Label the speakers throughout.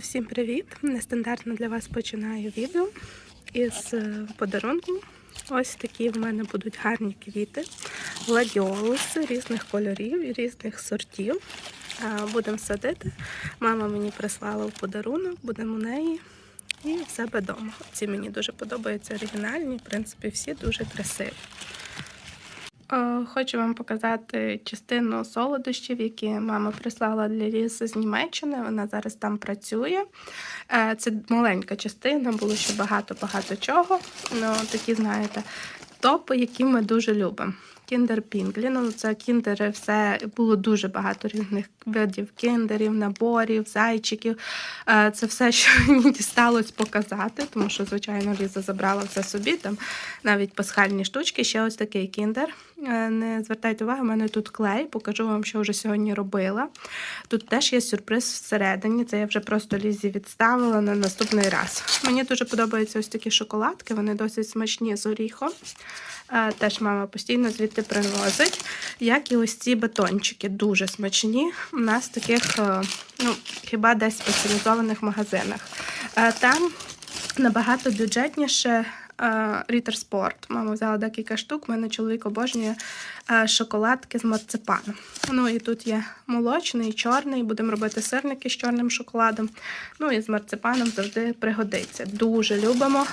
Speaker 1: Всім привіт! Нестандартно для вас починаю відео із е, подарунку. Ось такі в мене будуть гарні квіти, гладіолуси різних кольорів і різних сортів. Е, Будемо садити. Мама мені прислала в подарунок, будемо у неї і в себе вдома. Ці мені дуже подобаються оригінальні, в принципі, всі дуже красиві. Е, Хочу вам показати частину солодощів, які мама прислала для ліси з Німеччини. Вона зараз там працює. Е, Це маленька частина, було ще багато-багато чого. Ну, такі, знаєте, топи, які ми дуже любимо. Кіндер Пінглі. Ну, це кіндери, все було дуже багато різних видів кіндерів, наборів, зайчиків. Е, Це все, що мені дісталось показати, тому що, звичайно, Ліза забрала все собі. Там навіть пасхальні штучки. Ще ось такий кіндер. Е, Не звертайте увагу, у мене тут клей, покажу вам, що вже сьогодні робила. Тут теж є сюрприз всередині. Це я вже просто Лізі відставила на наступний раз. Мені дуже подобаються ось такі шоколадки, вони досить смачні з оріхом. Е, Теж мама постійно звідти приносить. Як і ось ці батончики, дуже смачні. У нас таких, е, ну, хіба десь спеціалізованих магазинах. Е, Там набагато бюджетніше. Рітер Спорт. Мама взяла декілька штук. У мене чоловік обожнює е, шоколадки з марципаном. Ну і тут є молочний, чорний. Будемо робити сирники з чорним шоколадом. Ну і з марципаном завжди пригодиться. Дуже любимо.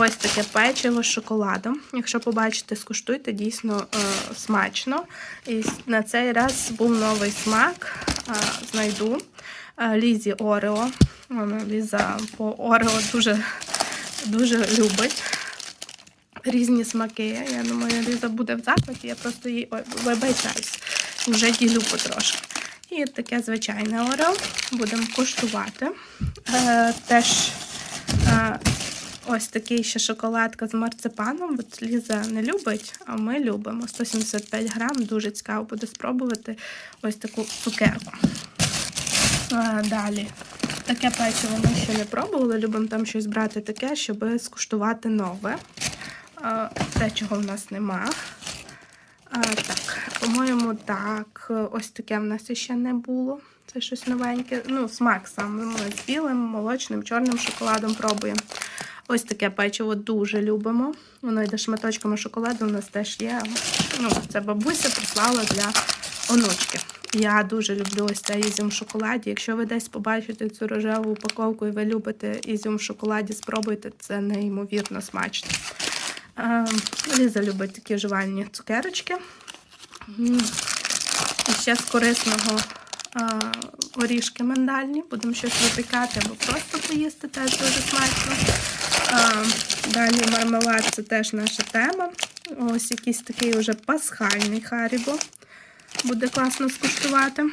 Speaker 1: Ось таке печиво з шоколадом. Якщо побачите, скуштуйте, дійсно е, смачно. І на цей раз був новий смак. Е, знайду. Е, Лізі Орео. Вона Ліза по Орео дуже, дуже любить. Різні смаки. Я думаю, Ліза буде в захваті, я просто ой, вибачаюсь. Вже ділю потрошки. І таке звичайне Орео. Будемо куштувати. Е, теж е, ось такий ще шоколадка з марципаном. От Ліза не любить, а ми любимо. 175 грам. Дуже цікаво буде спробувати ось таку цукерку. Е, Далі. Таке печиво ми ще не пробували. Любимо там щось брати таке, щоб скуштувати нове. Е, Те, чого в нас нема. А, так, по-моєму, так. Ось таке в нас ще не було. Це щось новеньке. Ну, смак саме. Ми з білим, молочним, чорним шоколадом пробуємо. Ось таке печиво дуже любимо. Воно йде шматочками шоколаду, у нас теж є. Ну, це бабуся прислала для онучки. Я дуже люблю ось цей ізюм в шоколаді. Якщо ви десь побачите цю рожеву упаковку і ви любите ізюм в шоколаді, спробуйте, це неймовірно смачно. Ліза любить такі жувальні цукерочки. І ще з корисного орішки миндальні. Будемо щось випікати або просто поїсти, теж дуже смачно. Далі мармелад це теж наша тема. Ось якийсь такий уже пасхальний харібо. Буде класно скуштувати.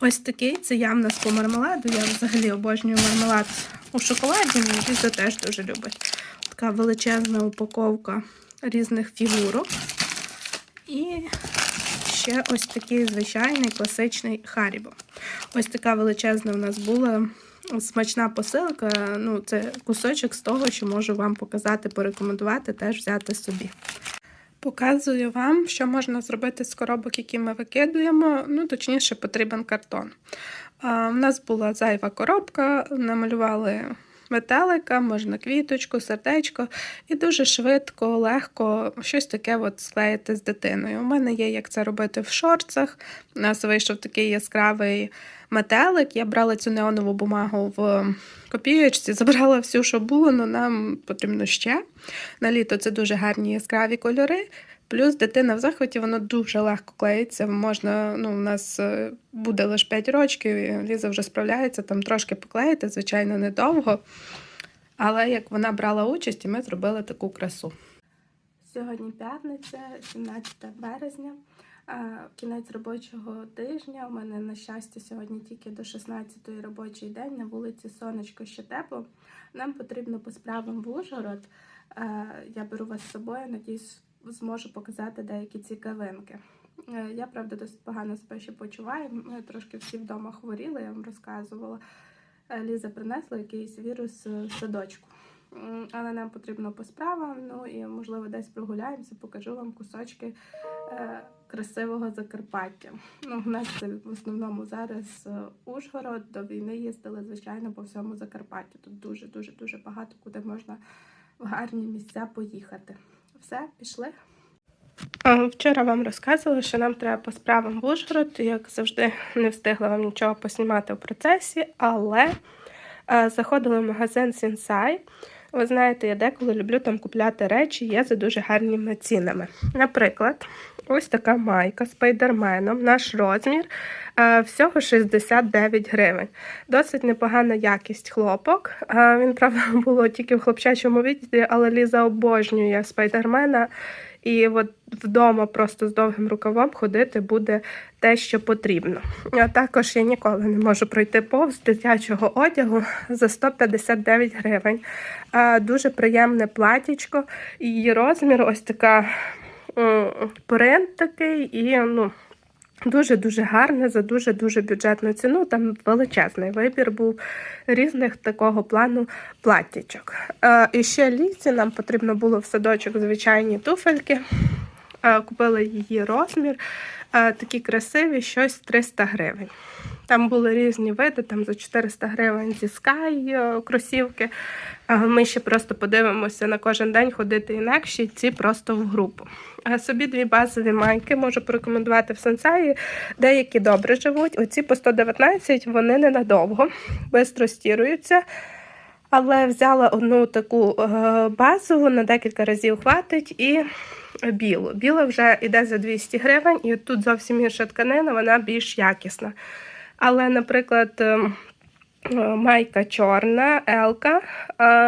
Speaker 1: Ось такий, це я в нас по мармеладу. Я взагалі обожнюю мармелад у шоколаді, мені Ліза теж дуже любить. Така величезна упаковка різних фігурок. І ще ось такий звичайний класичний харібо. Ось така величезна у нас була смачна посилка. Ну, це кусочок з того, що можу вам показати, порекомендувати, теж взяти собі. Показую вам, що можна зробити з коробок, які ми викидуємо. Ну, точніше, потрібен картон. У нас була зайва коробка, намалювали метелика, можна квіточку, сердечко, і дуже швидко, легко щось таке от склеїти з дитиною. У мене є як це робити в шорцах. У нас вийшов такий яскравий метелик. Я брала цю неонову бумагу в копієчці, забрала всю, що було, але нам потрібно ще. На літо це дуже гарні яскраві кольори. Плюс дитина в захваті, воно дуже легко клеїться. Можна, ну, у нас е, буде лише 5 років, і Ліза вже справляється, там трошки поклеїти, звичайно, недовго. Але як вона брала участь, і ми зробили таку красу. Сьогодні п'ятниця, 17 березня, кінець робочого тижня. У мене, на щастя, сьогодні тільки до 16-ї робочий день. На вулиці сонечко ще тепло. Нам потрібно по справам в Ужгород. Я беру вас з собою, надіюсь, зможу показати деякі цікавинки. Е, Я, правда, досить погано себе ще почуваю. Ми трошки всі вдома хворіли, я вам розказувала. Е, Ліза принесла якийсь вірус е, в садочку. Але нам потрібно по справам, ну і можливо десь прогуляємося, покажу вам кусочки е, красивого Закарпаття. Ну, в нас це в основному зараз е, Ужгород. До війни їздили, звичайно, по всьому Закарпаттю. Тут дуже, дуже, дуже багато куди можна в гарні місця поїхати. Все, пішли. Вчора вам розказувала, що нам треба по справам в Ужгород. Як завжди, не встигла вам нічого поснімати в процесі, але заходили в магазин Сінсай. Ви знаєте, я деколи люблю там купляти речі, є за дуже гарними цінами. Наприклад, ось така майка з спайдерменом, наш розмір, е, всього 69 гривень. Досить непогана якість хлопок. Е, Він, правда, було тільки в хлопчачому відділі, але Ліза обожнює спайдермена. І от вдома просто з довгим рукавом ходити буде те, що потрібно. А також я ніколи не можу пройти повз дитячого одягу за 159 гривень. Дуже приємне платічко. Її розмір ось така м, принт такий і ну. Дуже-дуже гарне за дуже-дуже бюджетну ціну. Там величезний вибір був різних такого плану платтячок. Е, і ще ліці нам потрібно було в садочок звичайні туфельки. Е, купила її розмір. Е, такі красиві, щось 300 гривень. Там були різні види, там за 400 гривень зі Sky е, кросівки. Ми ще просто подивимося на кожен день ходити інакші, ці просто в групу. Собі дві базові майки можу порекомендувати в сенсаї. Деякі добре живуть. Оці по 119 вони ненадовго, швидко стіруються. Але взяла одну таку е, базову, на декілька разів хватить і білу. Біла вже йде за 200 гривень, і тут зовсім інша тканина, вона більш якісна. Але, наприклад, е, е, майка чорна, елка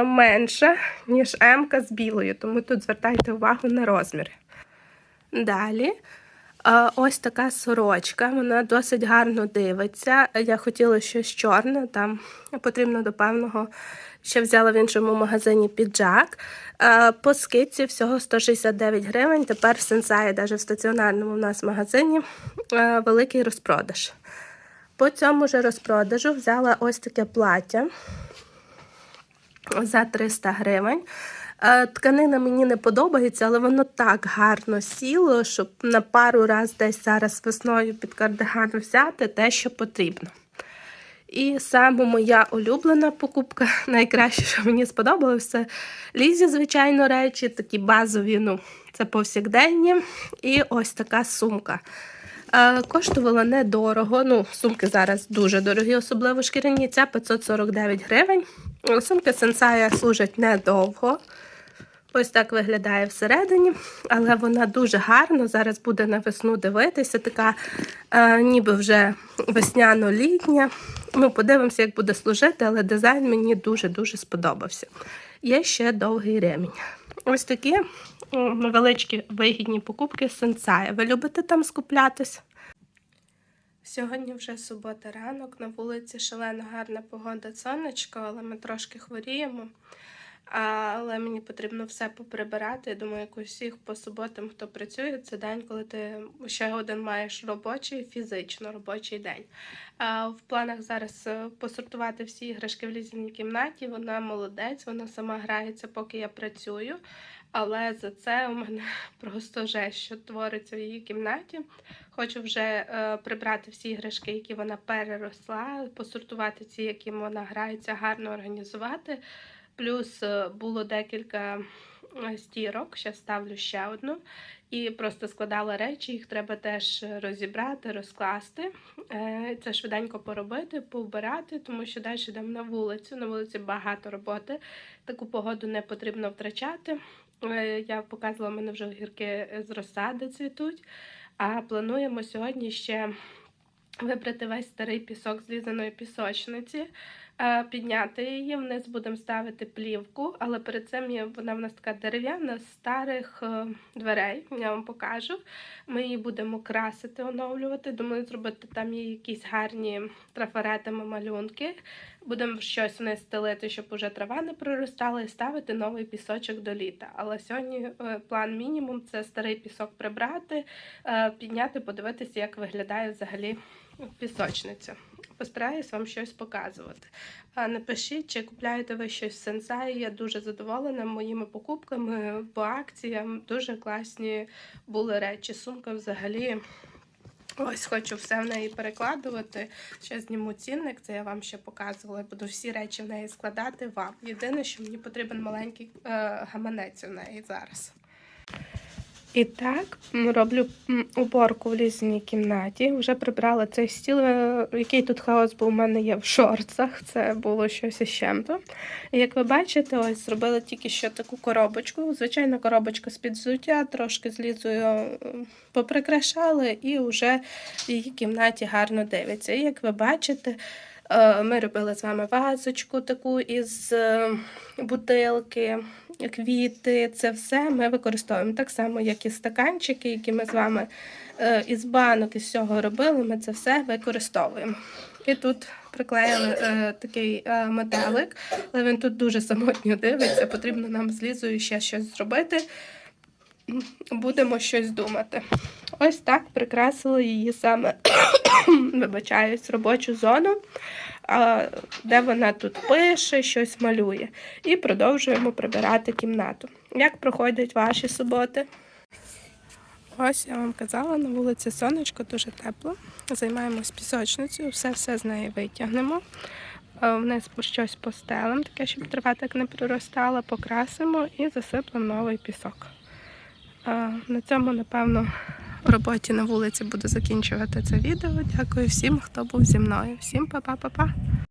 Speaker 1: менша, ніж емка з білою, тому тут звертайте увагу на розмір. Далі. Ось така сорочка, вона досить гарно дивиться. Я хотіла щось чорне, там потрібно до певного, ще взяла в іншому магазині піджак. Е, По скидці всього 169 гривень. Тепер в Сенсаї, навіть в стаціонарному у нас магазині, е, великий розпродаж. По цьому ж розпродажу взяла ось таке плаття за 300 гривень. Е, Тканина мені не подобається, але воно так гарно сіло, щоб на пару раз десь зараз весною під кардиган взяти те, що потрібно. І саме моя улюблена покупка, найкраще, що мені сподобалося, лізі, звичайно, речі, такі базові, ну, це повсякденні. І ось така сумка. Е, Коштувала недорого. Ну, сумки зараз дуже дорогі, особливо шкіряні. Ця 549 гривень. Сумки Сенсая служать недовго. Ось так виглядає всередині, але вона дуже гарно зараз буде на весну дивитися, така е, ніби вже весняно-літня. Ну, подивимося, як буде служити, але дизайн мені дуже-дуже сподобався. Є ще довгий ремінь. Ось такі невеличкі вигідні покупки з Сенсая. Ви любите там скуплятись? Сьогодні вже субота ранок, на вулиці шалено гарна погода, сонечко, але ми трошки хворіємо. Але мені потрібно все поприбирати. Я думаю, як у всіх по суботам, хто працює, це день, коли ти ще один маєш робочий, фізично робочий день. В планах зараз е, посортувати всі іграшки в лізіній кімнаті. Вона молодець, вона сама грається, поки я працюю. Але за це у мене просто жесть, що твориться в її кімнаті. Хочу вже е, прибрати всі іграшки, які вона переросла, посортувати ці, яким вона грається, гарно організувати. Плюс е, було декілька е, стірок, ще ставлю ще одну. І просто складала речі, їх треба теж розібрати, розкласти. Е, Це швиденько поробити, повбирати, тому що далі йдемо на вулицю. На вулиці багато роботи. Таку погоду не потрібно втрачати. Я показувала, в мене вже огірки з розсади цвітуть. А плануємо сьогодні ще вибрати весь старий пісок з лізаної пісочниці, підняти її. Вниз будемо ставити плівку, але перед цим є, вона в нас така дерев'яна з старих е, дверей. Я вам покажу. Ми її будемо красити, оновлювати. Думаю, зробити там є якісь гарні трафаретами малюнки. Будемо щось вниз стелити, щоб уже трава не проростала, і ставити новий пісочок до літа. Але сьогодні е, план мінімум це старий пісок прибрати, е, підняти, подивитися, як виглядає взагалі пісочниця. Постараюсь вам щось показувати. Напишіть, чи купляєте ви щось в сенсаї. Я дуже задоволена моїми покупками по акціям. Дуже класні були речі. Сумка взагалі. Ось хочу все в неї перекладувати. Ще зніму цінник, це я вам ще показувала. Буду всі речі в неї складати вам. Єдине, що мені потрібен маленький е, гаманець у неї зараз. І так, роблю уборку в лізній кімнаті. Вже прибрала цей стіл, е, який тут хаос був у мене є в шорцах. Це було щось із чим-то. І як ви бачите, ось зробила тільки що таку коробочку. Звичайна коробочка з-під взуття, трошки з лізою е, поприкрашали, і вже її кімнаті гарно дивиться. І як ви бачите, ми робили з вами вазочку таку із е, бутилки, квіти. Це все ми використовуємо так само, як і стаканчики, які ми з вами е, із банок із всього робили. Ми це все використовуємо. І тут приклеїли е, такий е, метелик, але він тут дуже самотньо дивиться. Потрібно нам з Лізою ще щось зробити. Будемо щось думати. Ось так прикрасили її саме, вибачаюсь, робочу зону, де вона тут пише, щось малює. І продовжуємо прибирати кімнату. Як проходять ваші суботи? Ось я вам казала, на вулиці сонечко дуже тепло. Займаємось пісочницею, все-все з неї витягнемо. Е, Вниз щось постелем, таке, щоб трава так не проростала, покрасимо і засиплемо новий пісок. Е, На цьому, напевно, роботі на вулиці буду закінчувати це відео. Дякую всім, хто був зі мною. Всім па-па-па-па!